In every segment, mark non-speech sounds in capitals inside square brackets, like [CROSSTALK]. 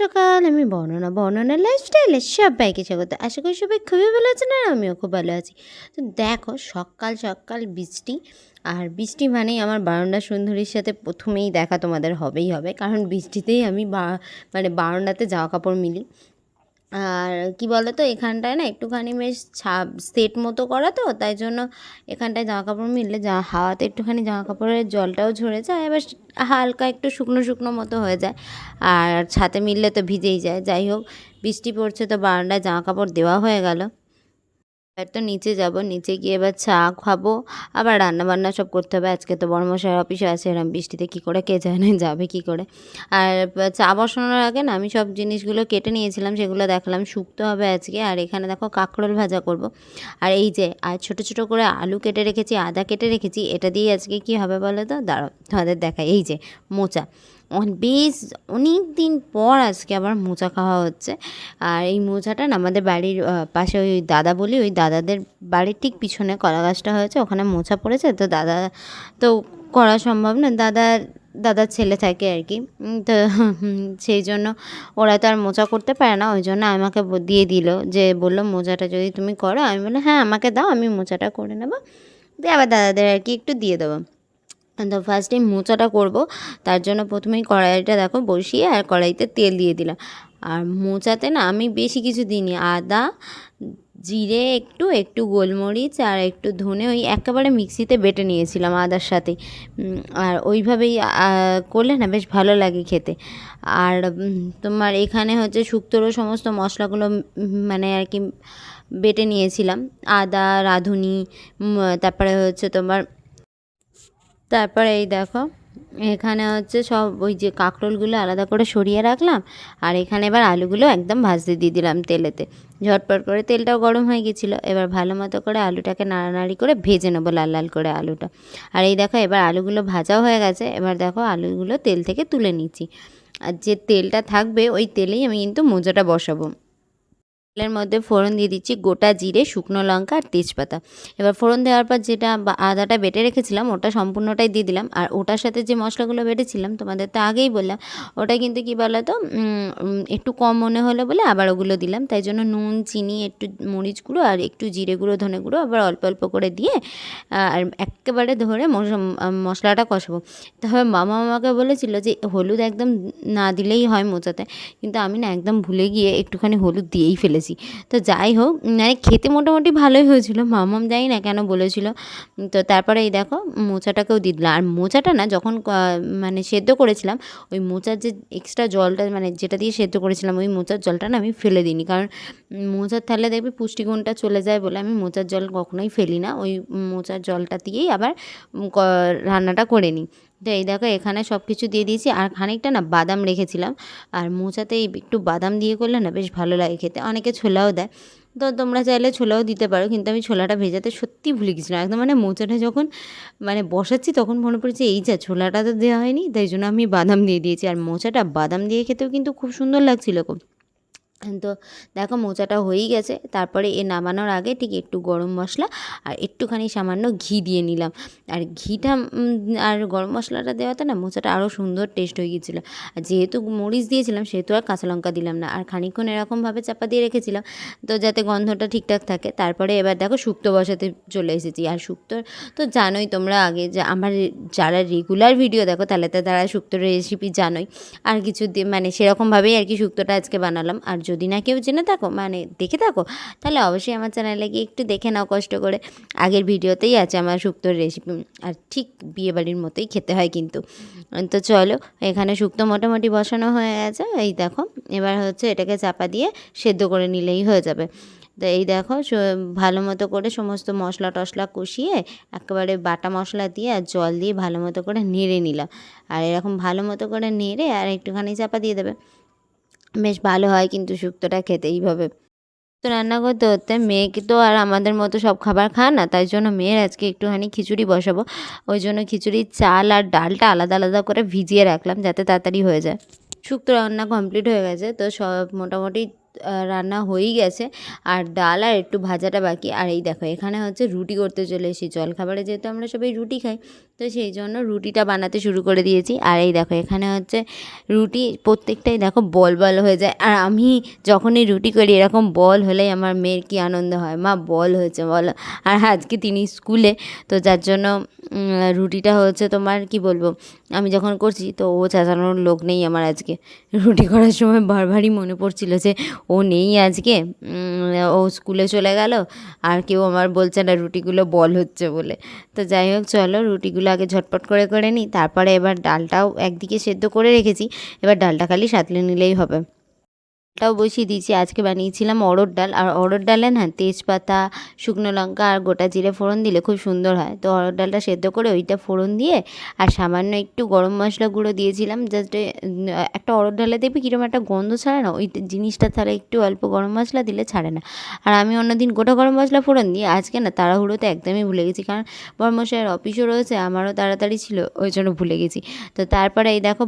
সকাল, আমি বর্ণনা বর্ণনা লাইফস্টাইলে সবাইকে স্বাগত। আশা করি সবাই খুবই ভালো আছেন আর আমিও খুব ভালো আছি। তো দেখো, সকাল সকাল বৃষ্টি, আর বৃষ্টি মানেই আমার বারান্দা সুন্দরীর সাথে প্রথমেই দেখা তোমাদের হবেই হবে। কারণ বৃষ্টিতেই আমি বা মানে বারান্দাতে জামা কাপড় মিলি। আর কি বলো তো, এখানটায় না একটুখানি বেশ ছাপ, সেট মতো করা তো, তাই জন্য এখানটায় জামা কাপড় মিললে যা, হাওয়াতে একটুখানি জামা কাপড়ের জলটাও ঝরে যায় এবার হালকা একটু শুকনো শুকনো মতো হয়ে যায়। আর ছাতে মিললে তো ভিজেই যায়। যাই হোক, বৃষ্টি পড়ছে তো বারান্দায় জামা কাপড় দেওয়া হয়ে গেল। এবার তো নিচে যাব, নিচে গিয়ে এবার চা খাব, আবার রান্না বান্না সব করতে হবে। আজকে তো বড়মশাই অফিসে আছে, এরম বৃষ্টিতে কী করে, কে জানে [LAUGHS] যাবে কী করে। আর চা বসানোর আগে না আমি সব জিনিসগুলো কেটে নিয়েছিলাম, সেগুলো দেখালাম, শুকতে হবে আজকে। আর এখানে দেখো কাঁকরোল ভাজা করব। আর এই যে, আর ছোটো ছোটো করে আলু কেটে রেখেছি, আদা কেটে রেখেছি, এটা দিয়ে আজকে কী হবে বলো তো? দাঁড়াও তোমাদের দেখাই। এই যে, মোচা। বেশ অনেক দিন পর আজকে আবার মোচা খাওয়া হচ্ছে। আর এই মোচাটা না আমাদের বাড়ির পাশে ওই দাদা বলি ওই দাদাদের বাড়ির ঠিক পিছনে কলা গাছটা হয়েছে, ওখানে মোচা পড়েছে। তো দাদা, তো করা সম্ভব না, দাদা, দাদার ছেলে থাকে আর কি। তো সেই জন্য ওরা তো আর মোচা করতে পারে না, ওই জন্য আমাকে দিয়ে দিল যে, বলল মোচাটা যদি তুমি করো। আমি বললাম হ্যাঁ আমাকে দাও, আমি মোচাটা করে নেব। দিয়ে আবার দাদাদের আর কি একটু দিয়ে দেবো। তো ফার্স্টে মোচাটা করব, তার জন্য প্রথমেই কড়াইটা দেখো বসিয়ে আর কড়াইতে তেল দিয়ে দিলাম। আর মোচাতে না আমি বেশি কিছু দিইনি, আদা, জিরে একটু একটু গোলমরিচ আর একটু ধনে ওই একেবারে মিক্সিতে বেটে নিয়েছিলাম আদার সাথে। আর ওইভাবেই করলে না বেশ ভালো লাগে খেতে। আর তোমার এখানে হচ্ছে শুক্তোরও সমস্ত মশলাগুলো মানে আর কি বেটে নিয়েছিলাম। আদা, রাঁধুনি তারপরে হচ্ছে তোমার তারপরে এই দেখো, এখানে হচ্ছে সব ওই যে কাঁকরোলগুলো আলাদা করে সরিয়ে রাখলাম, আর এখানে এবার আলুগুলো একদম ভাজতে দিয়ে দিলাম তেলেতে। ঝটপট করে তেলটাও গরম হয়ে গেছিল, এবার ভালো মতো করে আলুটাকে নাড়ানাড়ি করে ভেজে নেব লাল লাল করে আলুটা। আর এই দেখো, এবার আলুগুলো ভাজাও হয়ে গেছে, এবার দেখো আলুগুলো তেল থেকে তুলে নিচ্ছি। আর যে তেলটা থাকবে, ওই তেলেই আমি কিন্তু মোজাটা বসাবো। তেলের মধ্যে ফোড়ন দিয়ে দিচ্ছি গোটা জিরে, শুকনো লঙ্কা আর তেজপাতা। এবার ফোড়ন দেওয়ার পর যেটা আদাটা বেটে রেখেছিলাম, ওটা সম্পূর্ণটাই দিয়ে দিলাম। আর ওটার সাথে যে মশলাগুলো বেটেছিলাম, তোমাদের তো আগেই বললাম, ওটা কিন্তু কী বলো তো একটু কম মনে হলো বলে আবার ওগুলো দিলাম। তাই জন্য নুন, চিনি, একটু মরিচ গুঁড়ো আর একটু জিরে গুঁড়ো, ধনে গুঁড়ো আবার অল্প অল্প করে দিয়ে আর একেবারে ধরে মশ- মশলাটা কষাবো। তবে মামা আমাকে বলেছিল যে হলুদ একদম না দিলেই হয় মোচাতে। কিন্তু আমি না একদম ভুলে গিয়ে একটুখানি হলুদ দিয়েই ফেলেছি। তো যাই হোক মানে খেতে মোটামুটি ভালোই হয়েছিল। মামাম জানি না কেন বলেছিল। তো তারপরে এই দেখো, মোচাটাকেও দিয়ে দিলাম। আর মোচাটা না, যখন মানে সেদ্ধ করেছিলাম, ওই মোচার যে এক্সট্রা জলটা মানে যেটা দিয়ে সেদ্ধ করেছিলাম, ওই মোচার জলটা না আমি ফেলে দিইনি। কারণ মোচার থালে দেখবে পুষ্টিগুণটা চলে যায় বলে আমি মোচার জল কখনোই ফেলি না। ওই মোচার জলটা দিয়েই আবার রান্নাটা করে নিই। তো এই দেখো এখানে সব কিছু দিয়ে দিয়েছি। আর খানিকটা না বাদাম রেখেছিলাম। আর মোচাতে একটু বাদাম দিয়ে করলে না বেশ ভালো লাগে খেতে। অনেকে ছোলাও দেয়। তো তোমরা চাইলে ছোলাও দিতে পারো, কিন্তু আমি ছোলাটা ভেজাতে সত্যি ভুলে গেছিলাম। একদম মানে মোচাটা যখন মানে বসাচ্ছি তখন মনে পড়েছে এই যা ছোলাটা তো দেওয়া হয়নি, তাই জন্য আমি বাদাম দিয়ে দিয়েছি। আর মোচাটা বাদাম দিয়ে খেতেও কিন্তু খুব সুন্দর লাগছিল খুব তো দেখো মোচাটা হয়েই গেছে। তারপরে এ নামানোর আগে ঠিক একটু গরম মশলা আর একটুখানি সামান্য ঘি দিয়ে নিলাম। আর ঘিটা আর গরম মশলাটা দেওয়াতে না মোচাটা আরও সুন্দর টেস্ট হয়ে গিয়েছিল আর যেহেতু মরিচ দিয়েছিলাম, সেহেতু আর কাঁচা লঙ্কা দিলাম না। আর খানিক্ষণ এরকমভাবে চাপা দিয়ে রেখেছিলাম তো যাতে গন্ধটা ঠিকঠাক থাকে। তারপরে এবার দেখো শুক্তো বসাতে চলে এসেছি। আর শুক্তো তো জানোই তোমরা আগে যে আমার যারা রেগুলার ভিডিও দেখো তাহলে তো তারা শুক্তোর রেসিপি জানোই। আর কিছু মানে সেরকমভাবেই আর কি শুক্তোটা আজকে বানালাম। আর যদি না কেউ জেনে থাকো মানে দেখে থাকো, তাহলে অবশ্যই আমার চ্যানেলে গিয়ে একটু দেখে নাও কষ্ট করে। আগের ভিডিওতেই আছে আমার শুক্তোর রেসিপি আর ঠিক বিয়েবাড়ির মতোই খেতে হয় কিন্তু। তো চলো, এখানে শুক্তো মোটামুটি বসানো হয়ে গেছে। এই দেখো, এবার হচ্ছে এটাকে চাপা দিয়ে সেদ্ধ করে নিলেই হয়ে যাবে। তো এই দেখো ভালো মতো করে সমস্ত মশলা টশলা কষিয়ে একেবারে বাটা মশলা দিয়ে আর জল দিয়ে ভালো মতো করে নেড়ে নিলাম। আর এরকম ভালো মতো করে নেড়ে আর একটুখানি চাপা দিয়ে দেবে। বেশ ভালো হয় কিন্তু শুক্তোটা খেতে এইভাবে। তো রান্না করতে করতে মেয়েকে তো আর আমাদের মতো সব খাবার খায় না, তাই জন্য মেয়ের আজকে একটুখানি খিচুড়ি বসাবো। ওই জন্য খিচুড়ির চাল আর ডালটা আলাদা আলাদা করে ভিজিয়ে রাখলাম যাতে তাড়াতাড়ি হয়ে যায়। শুক্তো রান্না কমপ্লিট হয়ে গেছে, তো সব মোটামুটি রান্না হয়েই গেছে। আর ডাল আর একটু ভাজাটা বাকি। আর এই দেখো, এখানে হচ্ছে রুটি করতে চলে এসেছি। জলখাবারে যেহেতু আমরা সবাই রুটি খাই তো সেই জন্য রুটিটা বানাতে শুরু করে দিয়েছি। আর এই দেখো, এখানে হচ্ছে রুটি প্রত্যেকটাই দেখো বল বল হয়ে যায়। আর আমি যখনই রুটি করি, এরকম বল হলেই আমার মেয়ের কী আনন্দ হয়। মা, বল হয়েছে, বলো। আর আজকে তিনি স্কুলে, তো যার জন্য রুটিটা হচ্ছে তোমার কি বলব, আমি যখন করছি, তো ও চেঁচানোর লোক নেই আমার আজকে। রুটি করার সময় বারবারই মনে পড়ছিল যে ও নেই আজকে। ও স্কুলে চলে গেল, আর কেউ আমার বলছে না রুটিগুলো বল হচ্ছে বলে। তো যাই হোক, চলো রুটিগুলো আগে ঝটপট করে করে নিই। তারপরে এবার ডালটাও একদিকে সেদ্ধ করে রেখেছি। এবার ডালটা খালি সাঁতলে নিলেই হবে। ডালটাও বসিয়ে দিয়েছি। আজকে বানিয়েছিলাম অড়র ডাল। আর অড়র ডালে না তেজপাতা, শুকনো লঙ্কা আর গোটা জিরে ফোড়ন দিলে খুব সুন্দর হয়। তো অড়র ডালটা সেদ্ধ করে ওইটা ফোড়ন দিয়ে আর সামান্য একটু গরম মশলা গুঁড়ো দিয়েছিলাম। জাস্ট একটা অড়র ডালে দেখবি কীরকম একটা গন্ধ ছাড়ে না? ওই জিনিসটা তাহলে একটু অল্প গরম মশলা দিলে ছাড়ে না। আর আমি অন্যদিন গোটা গরম মশলা ফোড়ন দিই আজকে না তাড়াহুড়োতে একদমই ভুলে গেছি। কারণ বড়মশাইয়ের অফিসও রয়েছে, আমারও তাড়াতাড়ি ছিল, ওই জন্য ভুলে গেছি। তো তারপরে এই দেখো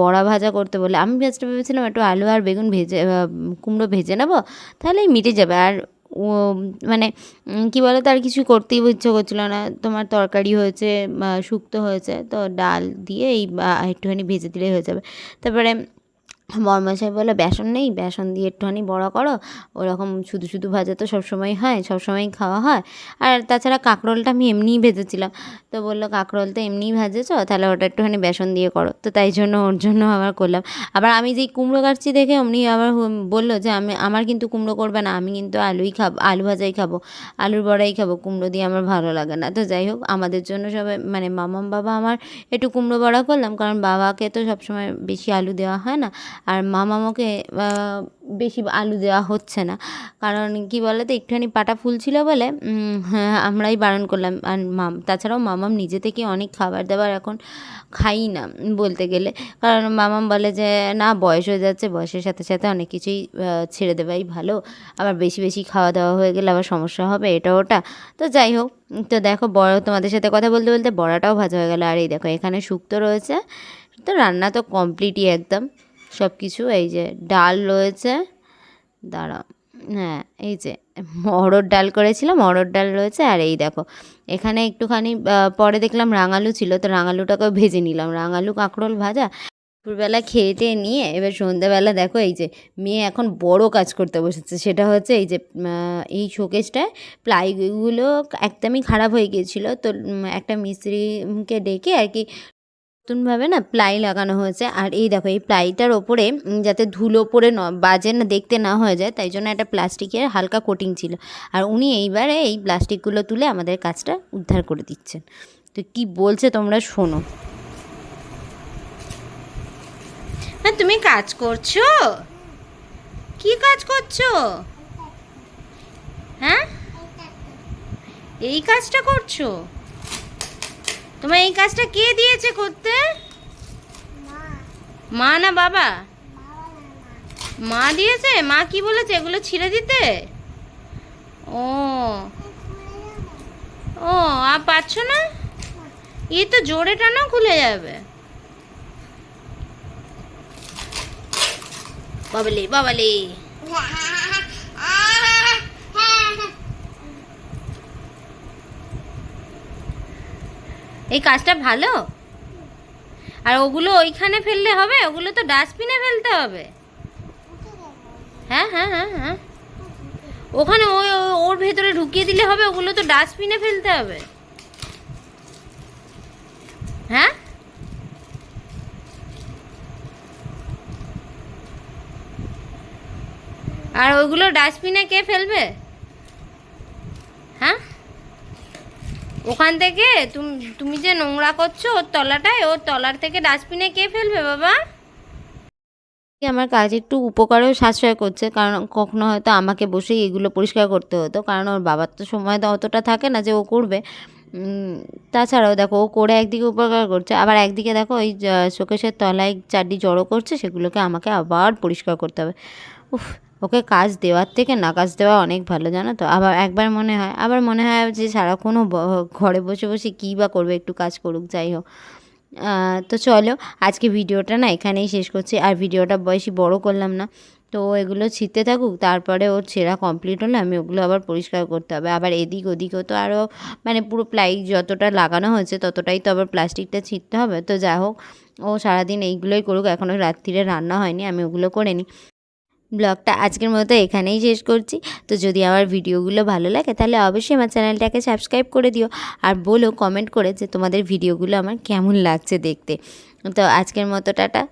বড়া ভাজা করতে বলে, আমি ফার্স্টে ভেবেছিলাম একটু আলু আর বেগুন ভেজে আহ, কুমড়ো ভেজে নেব তাহলেই মিটে যাবে। আর ও মানে কি বলো তো আর কিছু করতেই ইচ্ছে করছিল না। তোমার তরকারি হয়েছে শুক্তো হয়েছে তো ডাল দিয়ে এই একটুখানি ভেজে দিলেই হয়ে যাবে। তারপরে বরমশাই বলে, বেসন নেই, বেসন দিয়ে একটুখানি বড়া করো। ওরকম শুধু শুধু ভাজা তো সবসময় হয়, সবসময় খাওয়া হয়। আর তাছাড়া কাঁকরোলটা আমি এমনিই ভেজেছিলাম। তো বলল, কাঁকরোল তো এমনিই ভাজেছো, তাহলে ওটা একটুখানি বেসন দিয়ে করো। তো তাই জন্য ওর জন্য আবার করলাম। আবার আমি যেই কুমড়ো কাটছি দেখে অমনি আবার বলল যে, আমি, আমার কিন্তু কুমড়ো করবে না, আমি কিন্তু আলুই খাব, আলু ভাজাই খাব, আলুর বড়াই খাব, কুমড়ো দিয়ে আমার ভালো লাগে না। তো যাই হোক, আমাদের জন্য সবাই মানে মামাম বাবা আমার একটু কুমড়ো বড়া করলাম, কারণ বাবাকে তো সবসময় বেশি আলু দেওয়া হয় না। আর মামামকে বেশি আলু দেওয়া হচ্ছে না। কারণ কি বলে তো একটুখানি পাটা ফুল ছিল বলে হ্যাঁ, আমরাই বারণ করলাম। আর মাম তাছাড়াও মামাম নিজে থেকে অনেক খাবার দাবার এখন খাই না বলতে গেলে। কারণ মামাম বলে যে না বয়স হয়ে যাচ্ছে বয়সের সাথে সাথে অনেক কিছুই ছেড়ে দেওয়াই ভালো। আবার বেশি বেশি খাওয়া দাওয়া হয়ে গেলে আবার সমস্যা হবে এটা ওটা। তো যাই হোক তো দেখো বড় তোমাদের সাথে কথা বলতে বলতে বড়াটাও ভাজা হয়ে গেল। আর এই দেখো এখানে শুক্তো রয়েছে। তো রান্না তো কমপ্লিটই একদম। সব কিছু এই যে ডাল রয়েছে। দাঁড়াও হ্যাঁ এই যে অড়হর ডাল করেছিলাম অড়হর ডাল রয়েছে, আর এই দেখো, এখানে একটুখানি পরে দেখলাম রাঙালু ছিল, তো রাঙালুটাকেও ভেজে নিলাম। রাঙালু কাঁকরোল ভাজা, দুপুরবেলা খেয়ে টেয়ে নিয়ে, এবার সন্ধ্যাবেলা দেখো, এই যে মেয়ে এখন বড় কাজ করতে বসেছে, সেটা হচ্ছে এই যে এই শোকেসটায় প্লাইগুলো একদমই খারাপ হয়ে গিয়েছিল, তো একটা মিস্ত্রিকে ডেকে আর কি নতুনভাবে না প্লাই লাগানো হয়েছে। আর এই দেখো, এই প্লাইটার ওপরে যাতে ধুলো পড়ে ন, বাজে না, দেখতে না হয়ে যায়, তাই জন্য একটা প্লাস্টিকের হালকা কোটিং ছিল। আর উনি এইবারে এই প্লাস্টিকগুলো তুলে আমাদের কাজটা উদ্ধার করে দিচ্ছেন। তো কি বলছে তোমরা শোনো। হ্যাঁ তুমি কাজ করছ? কি কাজ করছ? হ্যাঁ? এই কাজটা করছ? তোমার এই কাজটা কে দিয়েছে করতে? মা না বাবা? মা দিয়েছে? মা কি বলেছে? এগুলো ছিঁড়ে দিতে? ও। ও, আর পাচ্ছ না? এ তো জোরে টানা, খুলে যাবে। বাবালি বাবালি। এই কাজটা ভালো? আর ওগুলো ওইখানে ফেললে হবে? ওগুলো তো ডাস্টবিনে ফেলতে হবে। হ্যাঁ হ্যাঁ হ্যাঁ হ্যাঁ। ওখানে ওই ওর ভেতরে ঢুকিয়ে দিলে হবে, ওগুলো তো ডাস্টবিনে ফেলতে হবে। হ্যাঁ? আর ওইগুলো ডাস্টবিনে কে ফেলবে হ্যাঁ ওখান থেকে তুমি তুমি যে নোংরা করছ ওর তলাটায়, ওর তলার থেকে ডাস্টবিনে কে ফেলবে বাবা? আমার কাজ একটু উপকারেও সাশ্রয় করছে, কারণ কখনো হয়তো আমাকে বসেই এগুলো পরিষ্কার করতে হতো, কারণ ওর বাবার তো সময় তো অতটা থাকে না যে ও করবে। তাছাড়াও দেখো, ও করে একদিকে উপকার করছে, আবার একদিকে দেখো ওই শোকেশের তলায় চারটি জড়ো করছে, সেগুলোকে আমাকে আবার পরিষ্কার করতে হবে। উফ ওকে কাজ দেওয়ার থেকে না, কাজ দেওয়া অনেক ভালো, জানো তো? আবার একবার মনে হয়, আবার মনে হয় যে সারাক্ষণও ঘরে বসে বসে কী বা করবে, একটু কাজ করুক, যাই হোক। তো চলো, আজকে ভিডিওটা না এখানেই শেষ করছি, আর ভিডিওটা বেশি বড় করলাম না। তো এগুলো ছিঁড়তে থাকুক, তারপরে ওর ছেঁড়া কমপ্লিট হলে আমি ওগুলো আবার পরিষ্কার করতে হবে। আবার এদিক ওদিকেও তো আরও মানে পুরো প্লাই যতটা লাগানো হয়েছে, ততটাই তো আবার প্লাস্টিকটা ছিঁড়তে হবে। তো যা হোক, ও সারাদিন এইগুলোই করুক এখনও রাত্রিরে রান্না হয়নি, আমি ওগুলো করে নিই। ব্লগটা আজকের মতো এখানেই শেষ করছি। তো যদি আমার ভিডিওগুলো ভালো লাগে, তাহলে অবশ্যই আমার চ্যানেলটাকে সাবস্ক্রাইব করে দিও আর বলো কমেন্ট করে যে তোমাদের ভিডিওগুলো আমার কেমন লাগছে দেখতে। তো আজকের মতো, টাটা।